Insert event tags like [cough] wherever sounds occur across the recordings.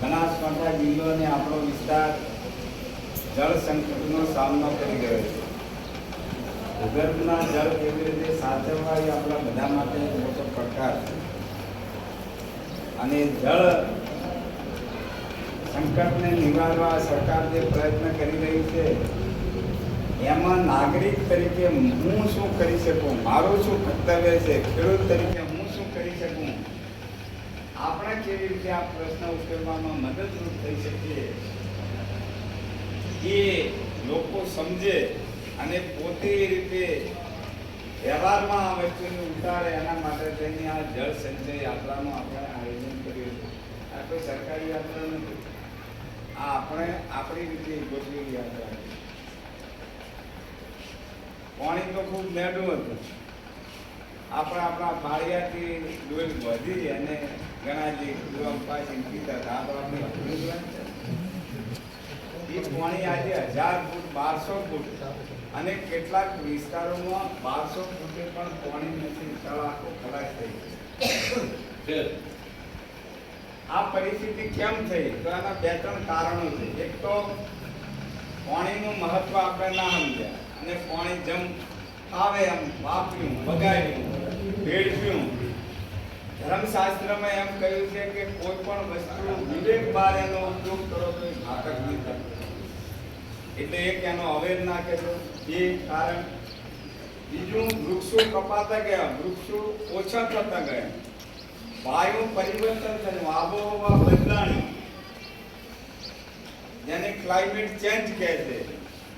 બનાસકાંઠા જિલ્લો અને આપણો વિસ્તાર જળ સંકટનો સામનો કરી રહ્યો છે ભૂગર્ભના જળ કેવી રીતે સાચવવા એ આપણા બધા માટે મોટો પડકાર છે. અને જળ સંકટને નિવારવા સરકાર જે પ્રયત્ન કરી રહી છે, એમાં નાગરિક તરીકે હું શું કરી શકું? મારું શું કર્તવ્ય છે? ખેડૂત તરીકે હું શું કરી શકું? આપણે કેવી રીતે આ પ્રશ્ન ઉકેલવામાં મદદરૂપ થઈ શકીએ, એ લોકો સમજે અને પોતે રીતે વ્યવહારમાં આ વસ્તુને ઉતારે એના માટે થઈને આ જળ સંચય યાત્રાનું આપણે આયોજન કર્યું છે આ કોઈ સરકારી યાત્રા નથી. આ આપણે આપણી રીતે ગોઠવેલી યાત્રા છે પાણી તો ખૂબ મેડું હતું. આપણે આપણા પાળિયાથી ડોલ વધી અને ઘણા જે કુવા પાછી પીતા હતા આપણે જ એ પાણી આજે હજાર ફૂટ, બારસો ફૂટ અને કેટલાક વિસ્તારોમાં બારસો ફૂટે પણ પાણી નથી તળ આખો ખલાસ થઈ આ પરિસ્થિતિ કેમ થઈ? તો એના બે ત્રણ કારણો છે. એક તો પાણીનું મહત્વ આપણે ના સમજ્યા અને પાણી જેમ આવે એમ વાપર્યું બગાડ્યું ભેળવ્યું. ધર્મશાસ્ત્રમાં એમ કહ્યું છે કે કોઈ પણ વસ્તુ વિવેક બાર એનો ઉપયોગ કરો તો ઘાતક નહીં થાય એટલે એક એનો અવેર ના કર્યો. એ કારણ બીજું વૃક્ષો કપાતા ગયા, વૃક્ષો ઓછા થતા ગયા. વાયુ પરિવર્તન થયું, આબોહવા બદલાણી. જેને ક્લાઇમેટ ચેન્જ કહે છે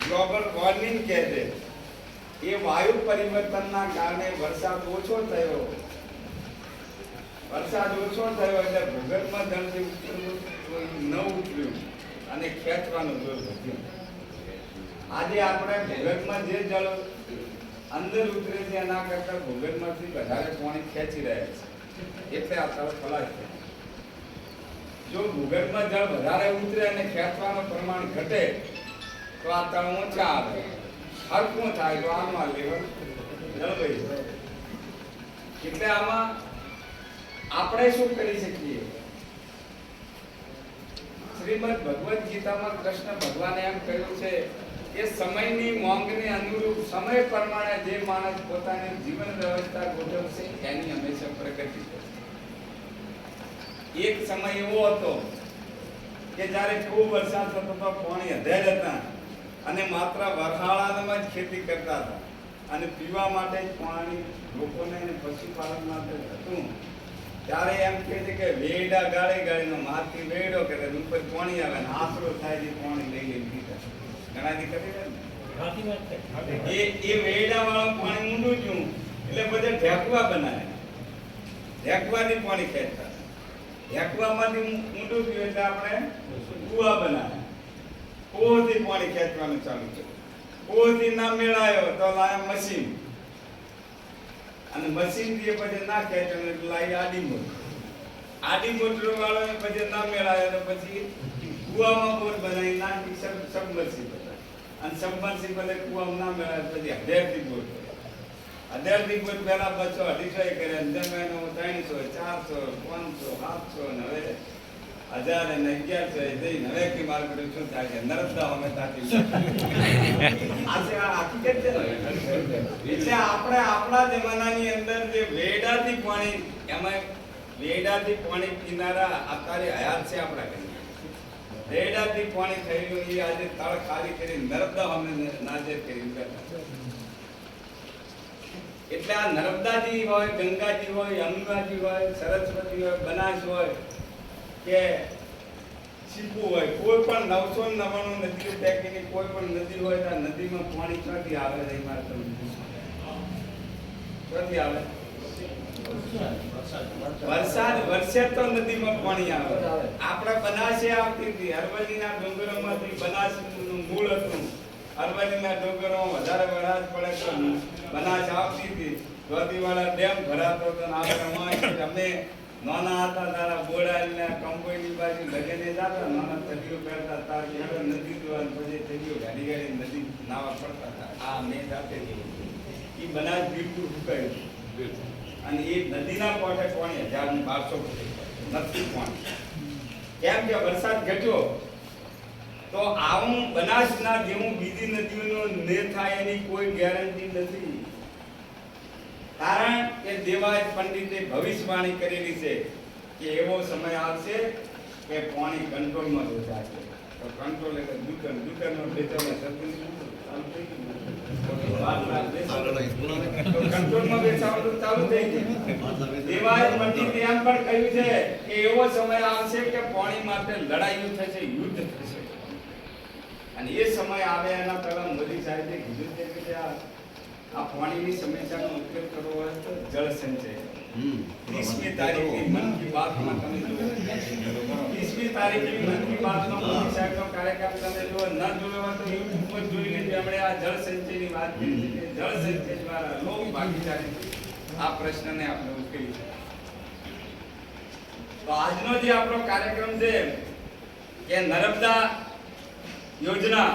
ગ્લોબલ વોર્મિંગ કહે છે. એ વાયુ પરિવર્તનના કારણે વરસાદ ઓછો થયો. વરસાદ ઓછો થયો એટલે ભૂગર્ભમાં જળથી ઉતરવું ન ઉતર્યું અને ખેંચવાનો જોર વધ્યો. આજે આપણે ભૂગર્ભમાં જે જળ અંદર ઉતરે છે એના કરતાં ભૂગર્ભમાંથી વધારે પાણી ખેંચી રહ્યા છે. એટલે આ તળ ખલાસ છે. જો ભૂગર્ભમાં જળ વધારે ઉતરે અને ખેંચવાનું પ્રમાણ ઘટે, તો આ તળ ઊંચા આવે. હરકું થાય તો આમાં લેવલ જળવાઈ એટલે આમાં આપણે શું કરી શકીએ? શ્રીમદ ભગવદ્ ગીતામાં કૃષ્ણ ભગવાને એમ કહ્યું છે કે સમયની માંગને અનુરૂપ સમય પ્રમાણે જે માણસ પોતાની જીવન વ્યવસ્થા ગોઠવશે, એની હંમેશા પ્રગતિ થશે. એક સમય એવો હતો કે જ્યારે ખૂબ વરસાદ થતો તો પાણી અધેડ હતા અને માત્ર વરસાળામાં જ ખેતી કરતા હતા. અને પીવા માટે જ પાણી લોકોને પશુપાલન માટે હતું. ત્યારે એમ કહે છે કે વેડા ગાળે ગાળીનો માથી વેડો કરે ઉપર પાણી આવે ને આશરો થાય છે, પાણી લઈ લઈને. પીતા ઘણા દી કરી રહ્યા ને એ એ વેડા વાળું પાણી ઊંડું જ્યું એટલે બધા ઢેકવા બનાવે. ઢેકવાથી પાણી ખેંચતા. ઢેકવામાંથી ઊંડું થયું એટલે આપણે કુવા બનાવે. કુવાથી પાણી ખેંચવાનું ચાલુ કર્યું કુવાથી ના મેળાયો તો લાયા મશીન. અને મશીનથી પછી ના ખેંચે એટલે લાવી આડી મોટર. આડી મોટર વાળો પછી ના મેળાયો પછી કુવામાં બોર બનાવી નાખી સબ સબમર્સિબલ અને સબમર્સિબલ એ કુવામાં ના મેળાય પછી હજારથી બોર હજારથી બોર પહેલા બસો અઢીસો એ કર્યા મહિનો ત્રણસો, ચારસો, પાંચસો, સાતસો ને હવે હજાર અને અગિયારસો એ જઈને હવે કે મારે બધું શું થાય છે? નરદા અમે તાકી આજે આ હકીકત છે ને એટલે આપણે આપણા જમાનાની અંદર જે વેડાથી પાણી એમાં વેડાથી પાણી પીનારા અત્યારે હયાત છે આપણા કન્યા વેડાથી પાણી થયેલું એ આજે તળ ખાલી કરી નર્મદા અમને નાજર કરી. એટલે આ નર્મદાજી હોય, ગંગાજી હોય યમુનાજી હોય, સરસ્વતી હોય, બનાસ હોય, કે શીપુ હોય, કોઈ પણ નવસો નવાણું નદીઓ પૈકીની કોઈ પણ નદી હોય તો નદીમાં પાણી ક્યાંથી આવે છે મારે તમને ક્યાંથી આવે? વરસાદ વરસે તો નદીમાં પાણી આવે. આપણે બનાસે આવતી હતી. અરવલ્લીના ડુંગરોમાંથી બનાસનું મૂળ હતું. અરવલ્લીના ડુંગરો વધારે વરસાદ પડે તો બનાસ આવતી હતી. ધોતીવાળા ડેમ ભરાતો હતો આપણે અમે નાના હતા, તારા બોડા ને કંપોઈની બાજુ લગને જતા. નાના તળીઓ પહેરતા, તાર ખેડો નદી જોવા પછી તળીઓ ગાડી ગાડી નદી નાવા પડતા હતા. આ મેં જાતે જોયું એ બનાસ બિલકુલ. સુકાયું અને એ નદીના કોઠે પાણી હજાર બારસો નથી પાણી કેમ કે વરસાદ ઘટ્યો, તો આવું બનાસના જેવું બીજી નદીઓનો ને થાય એની કોઈ ગેરંટી નથી. કારણ કે દેવાજ પંડિતે ભવિષ્યવાણી કરેલી છે કે એવો સમય આવશે કે પાણી કંટ્રોલમાં જોશે તો કંટ્રોલ એટલે દુકાન દુકાનનો વેચાણ સદગુણ કંટ્રોલમાં એવો સમય આવશે કે પાણી માટે લડાઈઓ થશે યુદ્ધ થશે અને એ સમય આવે એના પહેલા મોદી સાહેબે છે કે આ પાણીની સમસ્યાનો ઉકેલ કરવો હોય તો ત્રીસમી તારીખની મન કી બાતમાં તમે જુઓ. ત્રીસમી તારીખની મન કી બાતનો મોદી સાહેબનો કાર્યક્રમ તમે જુઓ. ન જોયો હોય તો YouTube પર જોઈ લેજો. એમણે આ જળ સંચયની વાત કરી છે જળ સંચય દ્વારા લોક ભાગીદારીથી આ પ્રશ્નને આપણે ઉકેલી તો આજનો જે આપણો કાર્યક્રમ છે કે નર્મદા યોજના,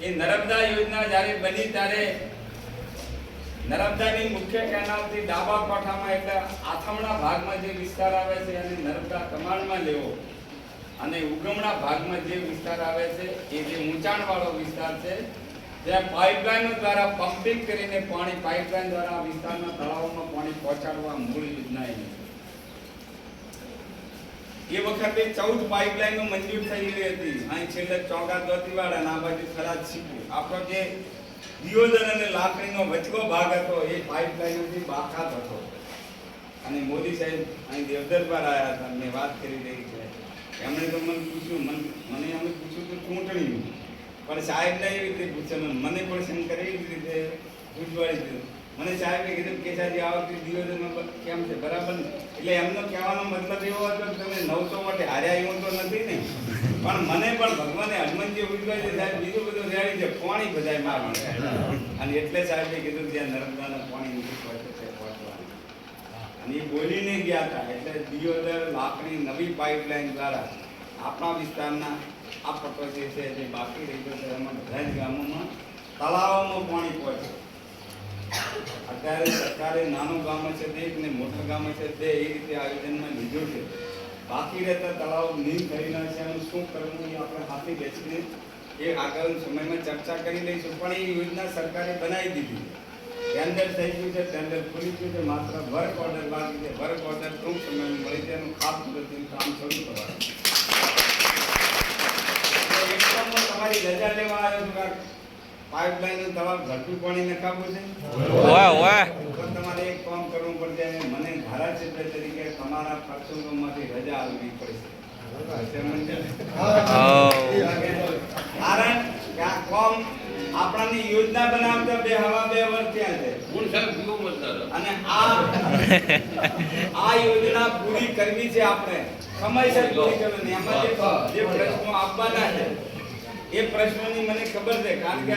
એ નર્મદા યોજના જ્યારે બની ત્યારે નર્મદાની મુખ્ય કેનાલથી ડાબા પાઠામાં એટલે આથમણા ભાગમાં જે વિસ્તાર આવે છે અને નર્મદા કમાણમાં લેવો અને ઉગમણા ભાગમાં જે વિસ્તાર આવે છે, એ જે ઊંચાણવાળો વિસ્તાર છે, ત્યાં પાઇપલાઇનો દ્વારા પમ્પિંગ કરીને પાણી, પાઇપલાઇન દ્વારા આ વિસ્તારના તળાવોમાં પાણી પહોંચાડવા મૂળ યોજના એ વખતે ચૌદ પાઇપલાઇનો મંજૂર થયેલી હતી. અહીં છેલ્લે ચોગા દોતીવાડા આ બાજુ થરાદ સીપુ આપણો જે દિયોદર અને લાકડીનો વચ્ચો ભાગ હતો, એ પાઇપલાઇનથી બાકાત હતો. અને મોદી સાહેબ અહીં દેવદર પર આવ્યા હતા, મેં વાત કરી રહી છે. એમણે તો મને પૂછ્યું, મન, મને એમણે પૂછ્યું કે ચૂંટણીનું પણ સાહેબને એવી રીતે પૂછ્યું, મને પણ શંકર એવી રીતે પૂછવાડી દીધું. મને સાહેબે કીધું કેસાજી આ વખતે કેમ છે? બરાબર એટલે એમનો કહેવાનો મતલબ એવો હતો કે તમે નવસો માટે હાર્યા એવું તો નથી ને? પણ મને પણ ભગવાને હનુમાનજી ઉજવાય છે સાહેબ, બીજું બધું રેડી છે, પાણી બધાય મારવાનું અને એટલે સાહેબે કીધું ત્યાં નર્મદાના પાણી છે પહોંચવાનું. અને એ બોલીને ગયા હતા, એટલે દિયોદર લાકડી નવી પાઇપલાઇન દ્વારા આપણા વિસ્તારના આ જે છે જે બાકી રહી ગયો છે. એમાં બધા જ ગામોમાં તળાવોમાં પાણી પહોંચે. અત્યારે સરકારે નાનું ગામ છે તે ને મોટા ગામ છે તે એ રીતે આયોજનમાં લીધું છે. બાકી રહેતા તળાવ નીમ કરી છે એનું શું કરવું એ આપણે હાથે બેસીને એ આગળ સમયમાં ચર્ચા કરી લઈશું. પણ એ યોજના સરકારે બનાવી દીધી. ટેન્ડર થઈ ગયું છે ટેન્ડર પૂરી ગયું છે. માત્ર વર્ક ઓર્ડર બાકી છે. વર્ક ઓર્ડર ટૂંક સમયમાં મળી જાય એનું ખાતમુહૂર્તનું કામ શરૂ કરવાનું. તમારી રજા લેવા આવ્યો છું. કાંઈક પાઇપલાઇનનું ઘરનું પાણી નખાવવું છે? વાહ વાહ. તો તમારે એક કામ કરવું પડશે અને મને ધારાસભ્ય તરીકે તમારા પ્રસંગોમાંથી રજા આપવી પડશે. કારણ કે આ કામ આપણાની યોજના બનાવતા બે હવા બે વર્ષ છે. સાહેબ મતદાર. અને આ [laughs] આ યોજના પૂરી કરવી છે આપણે. સમયસર પૂરી કરવાની. એમાં જે જે પ્રશ્નો આપવાના છે એ પ્રશ્નોની મને ખબર છે, કારણ કે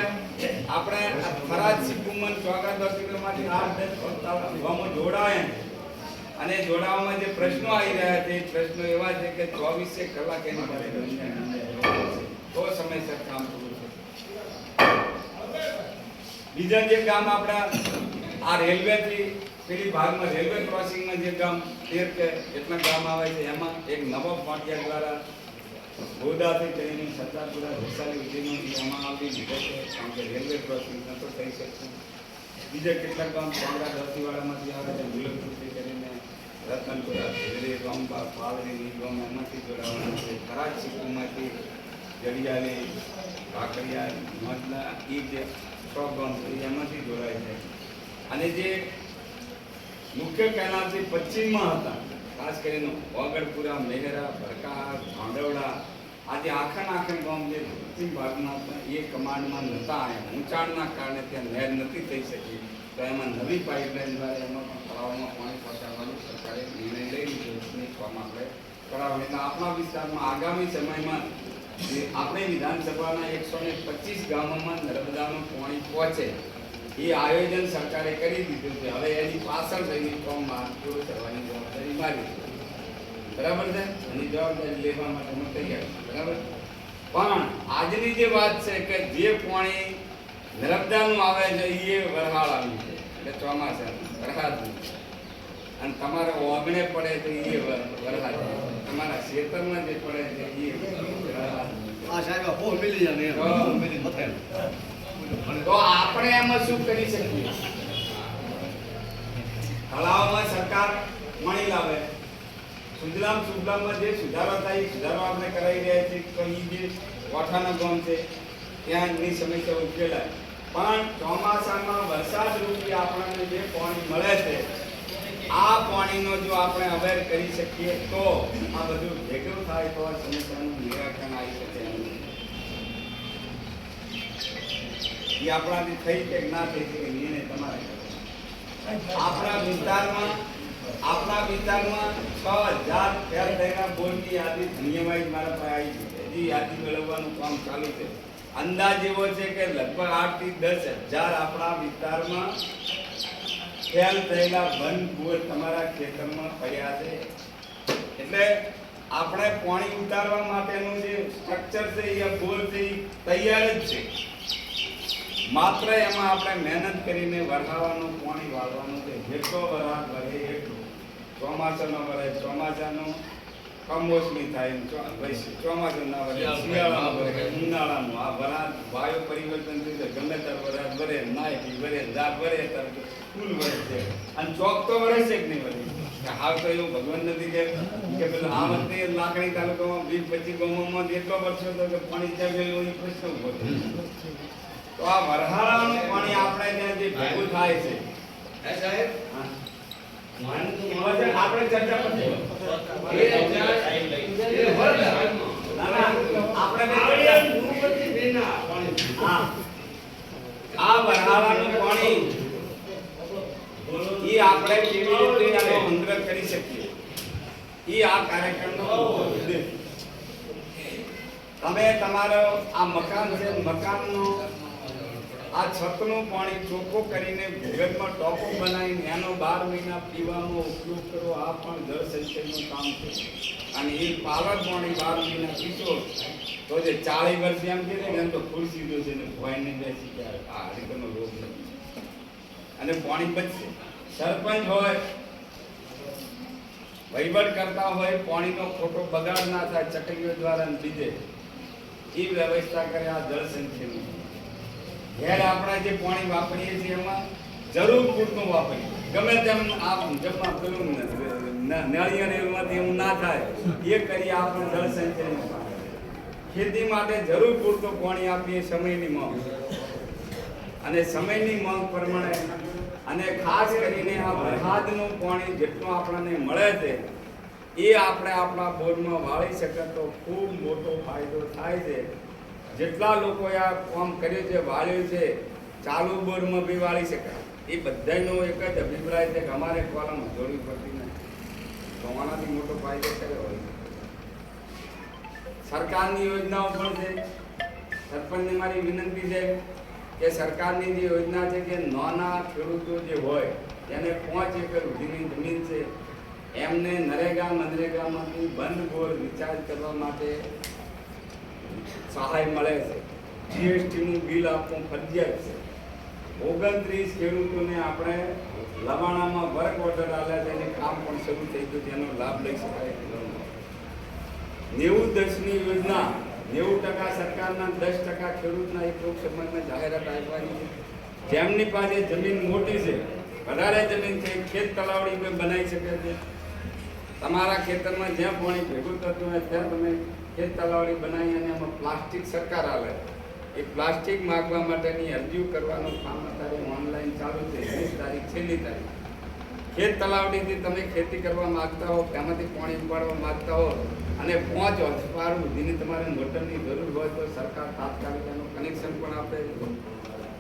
આપણે ફરાજ થરાદ સિકુમન ચોગા દસ કિલોમાંથી આઠ દસ ગામો જોડાયા અને જોડાવામાં જે પ્રશ્નો આવી રહ્યા છે, એ પ્રશ્નો એવા છે કે ચોવીસે કલાક એની પાસે તો સમયસર કામ પૂરું છે. બીજા જે ગામ આપણા, આ રેલવે થી પેલી ભાગમાં રેલવે ક્રોસિંગમાં જે ગામ, તેર કે એટલા ગામ આવે છે, એમાં એક નવો પાટિયા દ્વારા ગોદાથી કરીને સત્તાપુરા ભેસાલી સુધીનો એમાં આવતી લીધો છે, કારણ કે રેલવે ક્રોસિંગ નતો થઈ શકતું બીજા કેટલાક ગામ પાંગડા દસતીવાડામાંથી આવે છે મુલકપુરથી કરીને રતનપુરા ધીરે ગામપા પાલરી નિગમ, એમાંથી જોડાવાના છે. ખરાજ સિક્કુમાંથી જડિયાલી કાંકરિયા નોંધલા એ જે સો ગામ છે એમાંથી જોડાય છે. અને જે મુખ્ય કેનાલથી પશ્ચિમમાં હતા. ખાસ કરીને વાગડપુરા મેહરા ભરકા ભાંડવડા આ જે આખા ગામ જે પશ્ચિમ ભાગમાં હતા, એ કમાન્ડમાં નહોતા આવ્યા ઊંચાણના કારણે ત્યાં નહેર નથી થઈ શકી. તો એમાં નવી પાઇપલાઇન દ્વારા એમાં પણ તળાવમાં પાણી પહોંચાડવાનું સરકારે નિર્ણય લઈ લીધો છે. કામ આપણે કરાવવાનું. એટલે આપણા વિસ્તારમાં આગામી સમયમાં જે આપણે વિધાનસભાના એકસો ને પચીસ ગામોમાં નર્મદાનું પાણી પહોંચે એ આયોજન સરકારે કરી દીધું છે. હવે એની પાછળ રહીને કામ પૂરો કરવાની જવાબદારી મારી. બરાબર છે? એની જવાબદારી લેવા માટે હું તૈયાર છું. બરાબર પણ આજની જે વાત છે કે જે પાણી નર્મદાનું આવે છે એ વરહાળ આવ્યું છે. એટલે ચોમાસા વરસાદનું અને તમારે ઓગણે પડે તો એ વર- વરસાદ તમારા ખેતરમાં જે પડે છે એ વરસાદ તો આપણે એમાં શું કરી શકીએ? તળાવમાં સરકાર મણી લાવે. સુજલામ સુજલામમાં જે સુધારો થાય સુધારો આપણે કરાવી રહ્યા છીએ. તો એ જે કોઠાનો ગામ છે, ત્યાં એની સમસ્યા ઉકેલાય. પણ ચોમાસામાં વરસાદ રૂપી આપણને જે પાણી મળે છે, આ પાણીનો જો આપણે અવેર કરી શકીએ, તો આ બધું ભેગું થાય તો આ સમસ્યાનું નિરાકરણ આવી શકે એમ છે. એ આપણાથી થઈ કે ના થઈ શકે નિર્ણય તમારે આપણા વિસ્તારમાં આપણા વિસ્તારમાં છ હજાર ફેર થયેલા બોલની યાદી નિયમાઈ મારા પાસે આવી છે. હજી યાદી મેળવવાનું કામ ચાલુ છે. અંદાજ એવો છે કે લગભગ આઠથી દસ હજાર આપણા વિસ્તારમાં ફેલ થયેલા બંધ બોર તમારા ખેતરમાં પડ્યા છે. એટલે આપણે પાણી ઉતારવા માટેનું જે સ્ટ્રક્ચર છે, એ બોર છે, એ તૈયાર જ છે. માત્ર એમાં આપણે મહેનત કરીને વરસાવાનું પાણી વાળવાનું છે જેટલો વરસાદ વરે એટલું. ચોમાસાનો વરે ચોમાસાનો કમોસમી થાય ને ચો- વૈશ- ચોમાસું ના વરે શિયાળાનું વરે ઉનાળાનું. આ વરસાદ વાયુ પરિવર્તન થઈ જાય ગમે ત્યારે વરસાદ વરે નાયકી વરે દાબ વરે ત્યારે ફૂલ વરે છે. અને ચોક તો વરે છે કે નહીં વરે? હાલ તો એવું ભગવાન નથી કે કે પેલું આ વખતે લાકડી તાલુકામાં વીસ પચીસ ગામોમાં જેટલો વરસ્યો તો કે પાણી ત્યાં ગયેલું એ પ્રશ્ન ઊભો થયો. તો આ વરહારાનું પાણી આપણે ત્યાં જે ભેગું થાય છે. હે સાહેબ? આપણે ચર્ચા. એ. હા. આ વરહાળાનું પાણી ઈ આપણે કેવી રીતે આનો સંગ્રહ કરી શકીએ? એ આ કાર્યક્રમનો તમે તમારો આ મકાન છે મકાનનો આ છતનું પાણી ચોખ્ખું કરીને ભૂગર્ભમાં ટોપો બનાવીને એનો બાર મહિના પીવાનો ઉપયોગ કરો, આ પણ જળ સંચયનું કામ છે. અને એ પાવર પાણી બાર મહિના પીશો તો જે ચાળી વર્ષ એમ કે એમ તો ખુરશી દો છે ને ભોયને બેસી જાય. આ હરિકનો રોગ નથી અને પાણી બચશે. સરપંચ હોય, વહીવટ કરતા હોય, પાણીનો ખોટો બગાડ ના થાય ચટકીઓ દ્વારા લીધે એ વ્યવસ્થા કરે, આ જળ સંચયનું. ઘેર આપણે જે પાણી વાપરીએ છીએ એમાં જરૂર પૂરતું વાપરીએ. ગમે તેમ આ જમવા પેલું નળિયામાંથી એવું ના થાય, એ કરી આપણે જળ સંચયનું ખેતી માટે જરૂર પૂરતું પાણી આપીએ સમયની માંગ. અને સમયની માંગ પ્રમાણે અને ખાસ કરીને આ વરસાદનું પાણી જેટલું આપણને મળે છે, એ આપણે આપણા બોરમાં વાળી શકે તો ખૂબ મોટો ફાયદો થાય છે. જેટલા લોકોએ આ કામ કર્યું છે, વાળ્યું છે, ચાલુ બોરમાં બી વાળી શકાય. એ બધાનો એક જ અભિપ્રાય છે કે અમારે કોલમ જોડવી પડતી નથી. તો મોટો ફાયદો કયો હોય? સરકારની યોજનાઓ પણ છે. સરપંચને મારી વિનંતી છે કે સરકારની જે યોજના છે કે નાના ખેડૂતો જે હોય, એને પાંચ એકર સુધીની જમીન છે. એમને નરેગા મનરેગામાંથી બંધ બોર રિચાર્જ કરવા માટે સહાય મળે છે. જીએસટીનું બિલ આપવું ફરજિયાત છે. ઓગણત્રીસ ખેડૂતોને આપણે લવાણામાં વર્ક ઓર્ડર આવ્યા છે અને કામ પણ શરૂ થઈ ગયું તેનો લાભ લઈ શકાય નેવું દસની યોજના, નેવું ટકા સરકારના, દસ ટકા ખેડૂતના એક લોકસભામાં જાહેરાત આપવાની છે. જેમની પાસે જમીન મોટી છે, વધારે જમીન છે, ખેત તલાવડી બનાવી શકે છે. તમારા ખેતરમાં જ્યાં પાણી ભેગું થતું હોય ત્યાં તમે ખેત તલાવડી બનાવી અને એમાં પ્લાસ્ટિક સરકાર આવે એ પ્લાસ્ટિક માગવા માટેની અરજીઓ કરવાનું કામ અત્યારે ઓનલાઈન ચાલુ છે, વીસ તારીખ છેલ્લી તારીખ. ખેત તલાવડીથી તમે ખેતી કરવા માંગતા હો, તેમાંથી પાણી ઉપાડવા માંગતા હો, અને પાંચ હોર્સપાવર સુધીની તમારે મોટરની જરૂર હોય તો સરકાર તાત્કાલિક એનું કનેક્શન પણ આપે.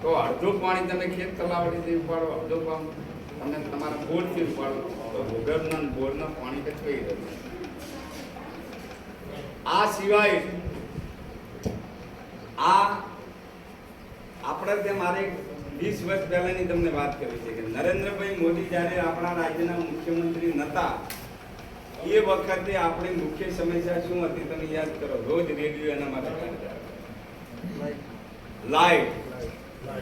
તો અડધું પાણી તમે ખેત તલાવડીથી ઉપાડો, અડધું પાણી તમે તમારા બોરથી ઉપાડો. તો ભૂગર્ભના બોરના પાણી કચવાઈ રહે આ સિવાય આ આપણે તે મારે વીસ વર્ષ પહેલાની તમને વાત કરી છે કે નરેન્દ્રભાઈ મોદી જ્યારે આપણા રાજ્યના મુખ્યમંત્રી નહોતા એ વખતે આપણી મુખ્ય સમસ્યા શું હતી તમે યાદ કરો? રોજ રેડિયો એના માટે લાઈટ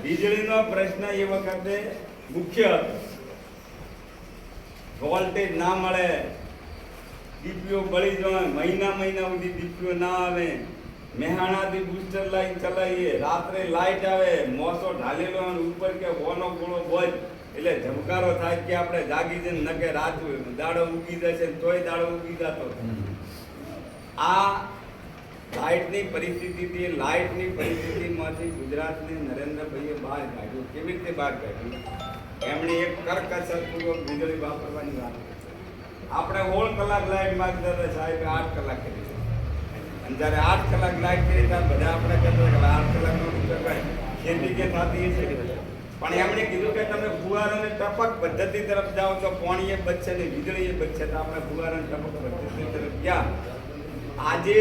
વીજળીનો પ્રશ્ન એ વખતે મુખ્ય હતો. વોલ્ટેજ ના મળે. દીપીઓ બળી જાય મહિના મહિના સુધી દીપીઓ ના આવે. મહેણાથી બુસ્ટર લાઈન ચલાવીએ રાત્રે લાઈટ આવે મોસો ઢાલેલો અને ઉપર કે ઓનો ગોળો બોજ. એટલે ઝમકારો થાય કે આપણે જાગી જઈને ન કે રાત દાડો ઉગી જશે તોય દાડો ઉગી જતો આ લાઇટની પરિસ્થિતિથી લાઇટની પરિસ્થિતિમાંથી ગુજરાતને નરેન્દ્રભાઈએ બહાર કાઢ્યું. કેવી રીતે બહાર કાઢ્યું? એમણે એક કરકસરપૂર્વક વીજળી વાપરવાની વાત કરી. આપણે સોળ કલાક લાઈટ માંગતા હતા સાહેબ આઠ કલાક કરી અને જ્યારે આઠ કલાક લાઈટ કરી ત્યારે બધા આપણે કહેતા કે આઠ કલાકનો ઉપયોગ ખેતી કે થતી છે પણ એમણે કીધું કે તમે ફુવાર અને ટપક પદ્ધતિ તરફ જાઓ તો પાણી એ બચશે ને વીજળી એ બચશે. તો આપણે ફુવાર અને ટપક પદ્ધતિ તરફ ગયા. આજે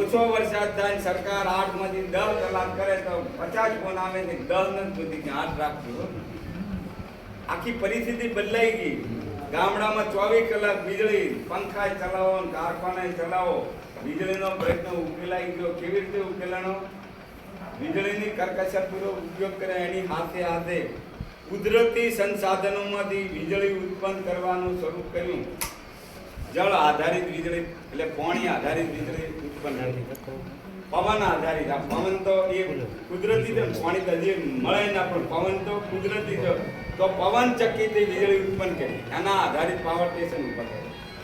ઓછો વરસાદ થાય, સરકાર આઠમાંથી દસ કલાક કરે તો પચાસ ફોન આવે ને દસ નથી સુધી આઠ રાખજો. આખી પરિસ્થિતિ બદલાઈ ગઈ. ગામડામાં ચોવીસ કલાક વીજળી પંખા ચલાવો, કારખાને ચલાવો. વીજળીનો પ્રશ્ન ઉકેલાઈ ગયો. કેવી રીતે ઉકેલાનો વીજળીની કરકસરપૂર્વક ઉપયોગ કરે એની હાથે હાથે કુદરતી સંસાધનોમાંથી વીજળી ઉત્પન્ન કરવાનું શરૂ કર્યું. જળ આધારિત વીજળી, એટલે પાણી આધારિત વીજળી ઉત્પન્ન. પવન આધારિત આ પવન તો એ કુદરતી પાણી તો મળે ના પણ પવન તો કુદરતી તો પવન ચક્કીથી વીજળી ઉત્પન્ન કરી. એના આધારિત પાવર સ્ટેશન ઉપર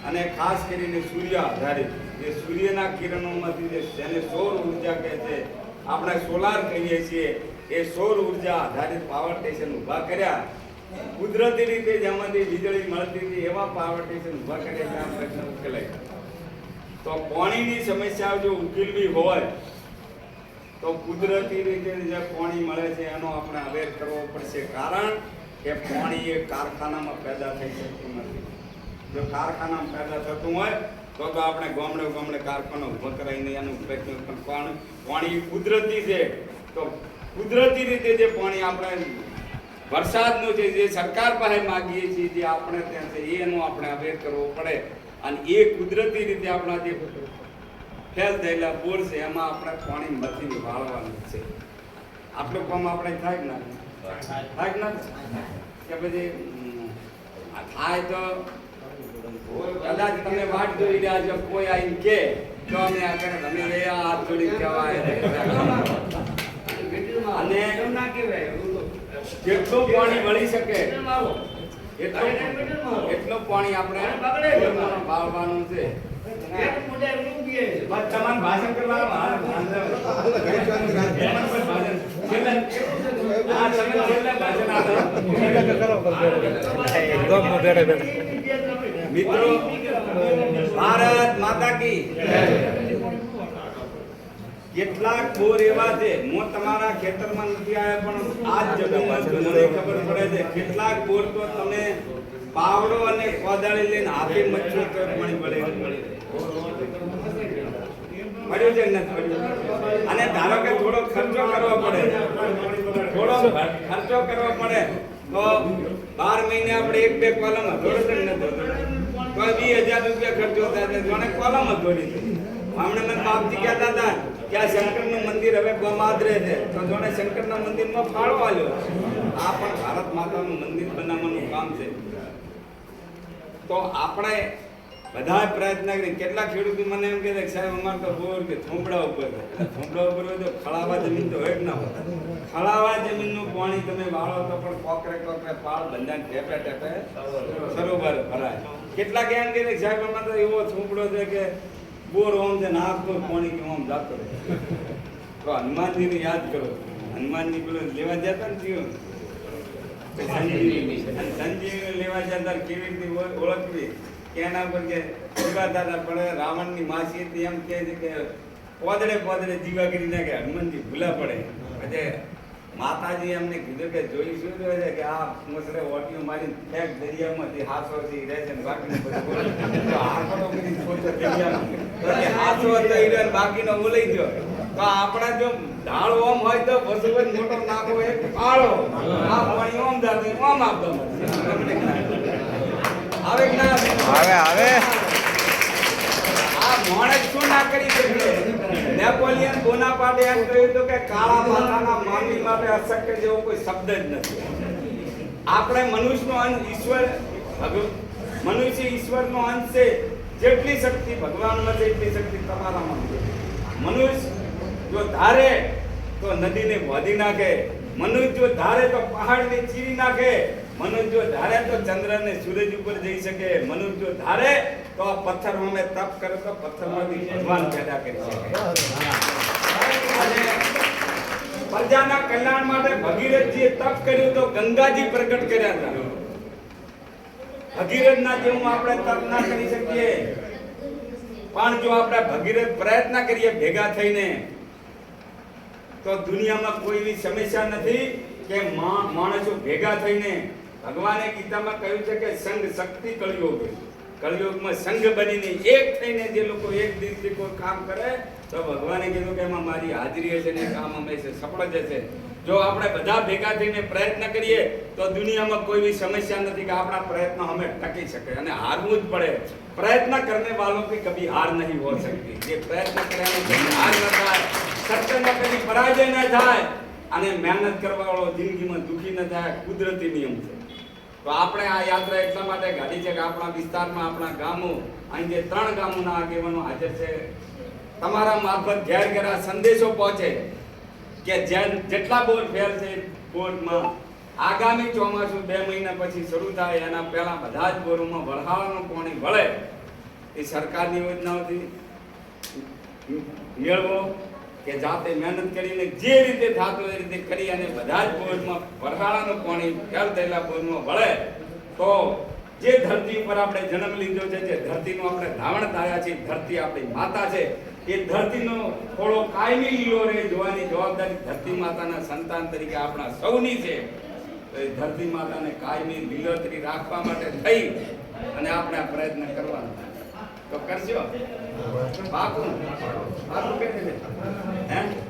અને ખાસ કરીને સૂર્ય આધારિત. જે સૂર્યના કિરણોમાંથી જે જેને સૌર ઊર્જા કહે છે, આપણે સોલાર કહીએ છીએ, એ સૌર ઊર્જા આધારિત પાવર સ્ટેશન ઊભા કર્યા. કુદરતી રીતે જેમાંથી વીજળી મળતી હતી એવા પાવર સ્ટેશન ઊભા કર્યા આ પ્રશ્ન ઉકેલાય. તો પાણીની સમસ્યા જો ઉકેલવી હોય, તો કુદરતી રીતે જે પાણી મળે છે એનો આપણે અવેર કરવો પડશે. કારણ કે પાણી એ કારખાનામાં પેદા થઈ શકતું નથી. જો કારખાનામાં પેદા થતું હોય, તો તો આપણે ગામડે ગામડે કારખાનો ઊભો કરાવીને એનું પ્રયત્ન પણ પાણી પાણી કુદરતી છે. તો કુદરતી રીતે જે પાણી આપણે વરસાદનું છે જે સરકાર પાસે માગીએ છીએ જે આપણે ત્યાં છે, એનો આપણે અવેર કરવો પડે. અને એ કુદરતી રીતે આપણા જે ફેલ થયેલા બોર છે એમાં આપણે પાણી મથીને વાળવાનું છે. આટલું કામ આપણે થાય કે ના થાય? ના કે પછી થાય તો કદાચ તમે વાટ જોઈ રહ્યા છો કોઈ આવીને કે તો અમે આગળ તમે રહ્યા હાથ જોડી કહેવાય અને જેટલું પાણી મળી શકે એટલું પાણી આપણે વાળવાનું છે. બસ તમારે ભાષણ કરવાનું. મિત્રો ભારત માતા કી. કેટલાક બોર એવા છે હું તમારા ખેતરમાં નથી આવ્યા, પણ આ જ જમીનમાં મને ખબર પડે છે, કેટલાક બોર તો તમે પાવડો અને કોદાળી લઈને હાથે મચ્છર પાણી પડે. છે અને ધારો કે થોડો ખર્ચો કરવો પડે. થોડો ખર્ચો કરવો પડે, તો બાર મહિને આપણે એક બે કોલમ હથોડો કે નથી? તો વીસ હજાર રૂપિયા ખર્ચો થાય છે. કોલમ હથોડી હમણાં મને બાપજી કહેતા હતા કે આ શંકરનું મંદિર હવે ગોમાદરે છે. તો જોણે શંકરના મંદિરમાં ફાળો આલ્યો. આ પણ ભારત માતાનું મંદિર બનાવવાનું કામ છે. તો આપણે બધા પ્રયત્ન કરી કેટલા ખેડૂતો મને એમ કે સાહેબ, અમારે તો બોર કે થોંભડા ઉપર છે. થોંભડા ઉપર હોય તો ખળાવા જમીન તો હોય જ ના હોય ખળાવા જમીનનું પાણી તમે વાળો તો પણ કોકરે કોકરે પાળ બંધાને ટેપે ટેપે સરોવર ભરાય. કેટલાક એમ કહે કે સાહેબ, અમારે તો એવો થોંભડો છે કે બોર ઓમ છે નાખતો પાણી કે ઓમ જાતો રહે. તો હનુમાનજીને યાદ કરો. હનુમાનજી પેલો લેવા જતા ને જીવન? સંજીવની લેવા જતા કેવી રીતે ઓળ- ઓળખવી? કે એના પર કે જીવા દાદા પડે રાવણની માસી હતી એમ કહે છે કે પોદડે પોદડે જીવા કરી નાખે હનુમાનજી ભૂલા પડે. પછી માતાજી એમને કીધું કે જોઈ શું જોયે છે કે આ મોસરે ઓટીઓ મારીને ફેંક દરિયામાંથી હાથો થી રહે છે બાકીનું બધું. તો હાથો તો કરી ખોટો દરિયામાં. હાથો હતો ઈ રહ્યો બાકીનો બોલાઈ ગયો તો આપણા જો ઢાળ ઓમ હોય તો વસુવત મોટો નાખો એક ફાળો આ પાણી ઓમ જાતે ઓમ આપતો આવે કે ના આવે? આવે આવે માણસ શું ના કરી શકે નેપોલિયન બોનાપાર્ટે એમ કહ્યું હતું કે કાળા માથાના માનવી માટે અશક્ય જેવો કોઈ શબ્દ જ નથી. આપણે મનુષ્યનો અંત ઈશ્વર મનુષ્ય ઈશ્વરનો અંત છે જેટલી શક્તિ ભગવાનમાં છે એટલી શક્તિ તમારામાં છે. મનુષ્ય જો ધારે તો નદીને વધી નાખે. મનુષ્ય જો ધારે તો પહાડને ચીરી નાખે. મનુષ્ય જો ધારે તો ચંદ્ર ને સૂરજ ઉપર જઈ શકે, મનુષ્ય જો ધારે તો આ પથ્થર અમે તપ કરે તો પથ્થરમાંથી ભગવાન પેદા કરી શકે. પ્રજાના કલ્યાણ માટે ભગીરથજીએ તપ કર્યું તો ગંગાજી પ્રગટ કર્યા હતા. ભગીરથના જેવું આપણે તપ ના કરી શકીએ. પણ જો આપણે ભગીરથ પ્રયત્ન કરીએ ભેગા થઈને, તો દુનિયામાં કોઈ એવી સમસ્યા નથી કે માણસો ભેગા થઈને ભગવાને ગીતામાં કહ્યું છે કે સંઘ શક્તિ કળિયોગ કળિયોગમાં સંઘ બનીને એક થઈને જે લોકો એક દિવસથી કોઈ કામ કરે, તો ભગવાને કીધું કે એમાં મારી હાજરી હશે ને કામ હંમેશા સફળ જશે જો આપણે બધા ભેગા થઈને પ્રયત્ન કરીએ, તો દુનિયામાં કોઈ બી સમસ્યા નથી કે આપણા પ્રયત્ન અમે ટકી શકે અને હારવું જ પડે. પ્રયત્ન કરને વાળો કે કભી હાર નહીં હો શકતી. જે પ્રયત્ન કર્યાનો હાર ન થાય. સત્યનો કદી પરાજય ન થાય. અને મહેનત કરવા વાળો જિંદગીમાં દુઃખી ન થાય. કુદરતી નિયમ છે. તો આપણે આ યાત્રા એટલા માટે કાઢી છે કે આપણા વિસ્તારમાં, આપણા ગામો, અહીં જે ત્રણ ગામોના આગેવાનો હાજર છે, તમારા મારફત ઘેર ઘેર સંદેશો પહોંચે કે જેટલા બોલ ફેલ છે બોર્ડમાં આગામી ચોમાસું બે મહિના પછી શરૂ થાય, એના પહેલા બધા જ બોરોમાં વરહાળાનું પાણી વળે. એ સરકારની યોજનાઓથી મેળવો. કે જાતે મહેનત કરીને જે રીતે થતું એ રીતે કરી અને બધા જ બોર્ડમાં વરસાળાનું પાણી ફેલ થયેલા બોર્ડમાં વળે, તો જે ધરતી ઉપર આપણે જન્મ લીધો છે, જે ધરતીનું આપણે ધાવણ થયા છે ધરતી આપણી માતા છે. એ ધરતીનો થોડો કાયમી લીલો રહે, જોવાની જવાબદારી ધરતી માતાના સંતાન તરીકે આપણા સૌની છે. તો એ ધરતી માતાને કાયમી લીલોતરી રાખવા માટે થઈ અને આપણે પ્રયત્ન કરવાનો. તો કરજો. પાકું પાકું કે હે